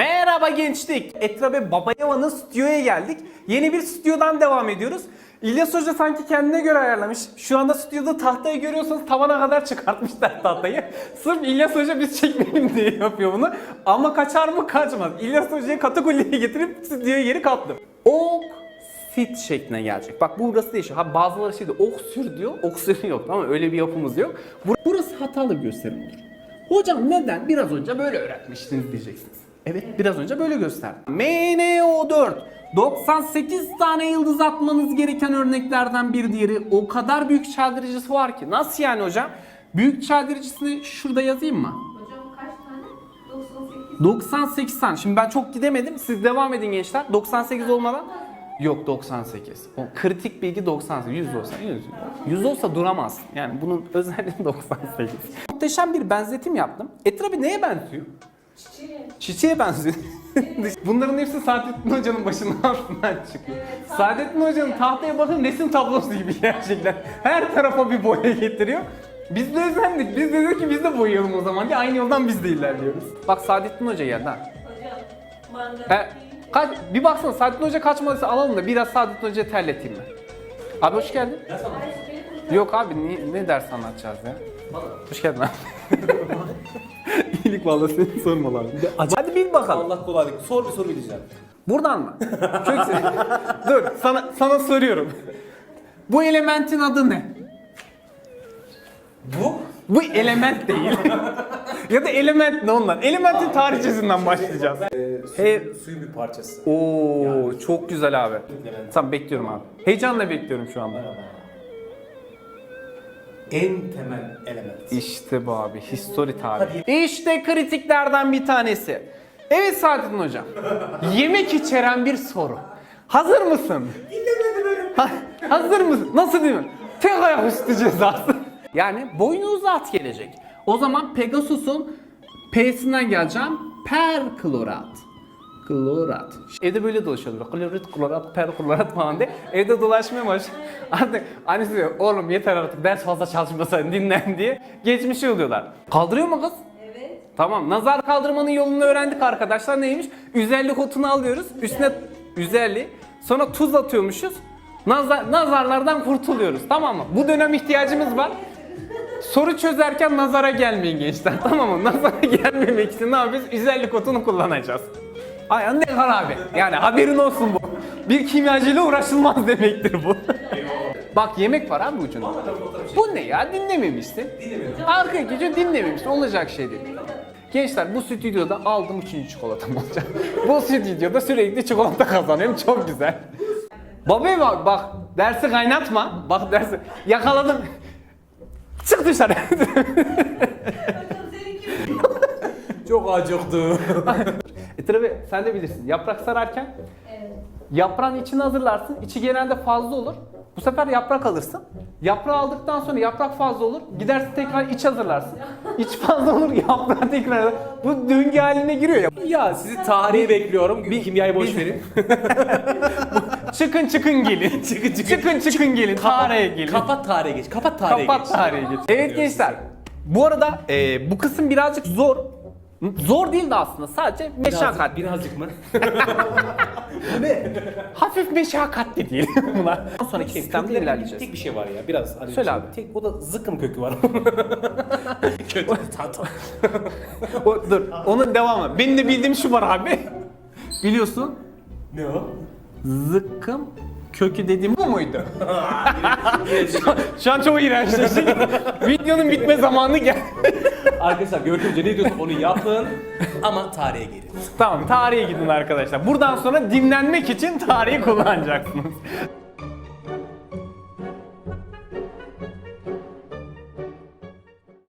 Merhaba gençlik. Etrabe Babayeva'nın stüdyoya geldik. Yeni bir stüdyodan devam ediyoruz. İlyas Hoca sanki kendine göre ayarlamış. Şu anda stüdyoda tahtayı görüyorsanız tavana kadar çıkartmışlar tahtayı. Sırf İlyas Hoca biz çekmeyelim diye yapıyor bunu. Ama kaçar mı kaçmaz. İlyas Hoca'yı katakulliye getirip stüdyoya geri kaptım. Ok sit şekline gelecek. Bak burası değişiyor. Ha bazıları şey diyor, ok sür diyor. Ok sürü yok mı? Öyle bir yapımız yok. Bur- Burası hatalı gösterim olur. Hocam neden biraz önce böyle öğretmiştiniz diyeceksiniz. Evet biraz önce böyle gösterdim. MNO4 98 tane yıldız atmanız gereken örneklerden bir diğeri. O kadar büyük çeldirici var ki. Nasıl yani hocam? Büyük çeldiricisini şurada yazayım mı? Hocam kaç tane? 98. 98 tane. Şimdi ben çok gidemedim. Siz devam edin gençler. 98 olmadan. Yok 98. O kritik bilgi 98. 100 olsa 100. 100 olsa duramaz. Yani bunun özelliği 98. Muhteşem bir benzetim yaptım. Etrafı neye benziyor? Çiçeği. Çiçeğe benziyor. Bunların hepsi Saadettin Hoca'nın başının altından çıkıyor. Evet, Saadettin Hoca'nın tahtaya bakın resim tablosu gibi gerçekten. Her tarafa bir boya getiriyor. Biz de özendik. Biz de dedik ki biz de boyayalım o zaman diye aynı yoldan biz de ilerliyoruz. Bak Saadettin Hoca geldi ha. Hocam. Manga. Kaç, bir baksana Saadettin Hoca kaçmadıysa alalım da biraz Saadettin Hoca'yı terleteyim ben. Abi hoş geldin. Yok abi ne, ne ders anlatacağız ya? Hoş geldin abi. İyilik vallahi senin sormalar. Hadi bil bakalım. Allah kolaylık. Sor bir soru bileceğim. Buradan mı? Çok sev- Dur sana sana soruyorum. Bu elementin adı ne? Bu? Bu element değil. ya da element ne ondan? Elementin tarihçesinden başlayacağız. He- Suyun bir parçası. Oo çok güzel abi. Tamam bekliyorum abi. Heyecanla bekliyorum şu anda. En temel element. İşte bu abi. History tarihi. İşte kritiklerden bir tanesi. Evet Saadettin Hocam. Yemek içeren bir soru. Hazır mısın? Ha, hazır mısın? Nasıl değil mi? Tek ayak üstü cezası. Yani boynu uzat gelecek. O zaman Pegasus'un P'sinden geleceğim. Perklorat. Klorat. Evde böyle dolaşıyorlar. Klorit, klorat, perklorat falan diye. Evde dolaşmaya baş. Artık annesi diyor oğlum yeter artık ders fazla çalışmasan dinlen diye. Geçmiş oluyorlar. Kaldırıyor mu kız? Evet. Tamam. Nazar kaldırmanın yolunu öğrendik arkadaşlar. Neymiş? Üzerlik otunu alıyoruz. Üstüne üzerli. Sonra tuz atıyormuşuz. Nazar, nazarlardan kurtuluyoruz. Tamam mı? Bu dönem ihtiyacımız var. Soru çözerken nazara gelmeyin gençler. Tamam mı? Nazara gelmemek için ne yapıyoruz? Üzerlik otunu kullanacağız. Ay ne abi. Yani haberin olsun bu. Bir kimyacıyla uğraşılmaz demektir bu. Bak yemek var abi ucunda. Bu ne ya? Dinlememişsin. Arka gece dinlememişsin. Olacak şey değil. Gençler bu stüdyoda aldım üçüncü çikolatam olacak. bu stüdyoda sürekli çikolata kazanıyorum. Çok güzel. Babaya bak bak dersi kaynatma. Bak dersi yakaladım. Çık dışarı. Çok acıktı. e tabi sen de bilirsin. Yaprak sararken Evet. Yaprağın içini hazırlarsın. İçi genelde fazla olur. Bu sefer yaprak alırsın. Yaprağı aldıktan sonra yaprak fazla olur. Gidersin tekrar iç hazırlarsın. İç fazla olur, yaprağı tekrar. Bu döngü haline giriyor ya. ya sizi tarihi bekliyorum. Bir kimyayı boş verin. Çıkın çıkın gelin. Çıkın, çıkın. çıkın çıkın gelin. Tarihe gelin. Kapat tarihe geç. Kapat tarihe Kapat geç. tarihe geç. Evet gençler. Bu arada e, bu kısım birazcık zor. Zor değil de aslında sadece meşakkat. Birazcık, mı? Hafif meşakkatli değil bunlar. Sonraki sistemde ilerleyeceğiz. Tek bir şey var ya. Biraz hani Söyle abi. Tek o da zıkkım kökü var. Kötü. Tat. O, dur, onun devamı. Benim de bildiğim şu var abi. Biliyorsun, ne o? zıkkım kökü dediğim bu muydu? şu, an, şu an çok iğrençleştik. Videonun bitme zamanı geldi. Arkadaşlar Görkemce ne diyorsun onu yapın ama tarihe gelin. tamam, tarihe gidin arkadaşlar. Buradan sonra dinlenmek için tarihi kullanacaksınız.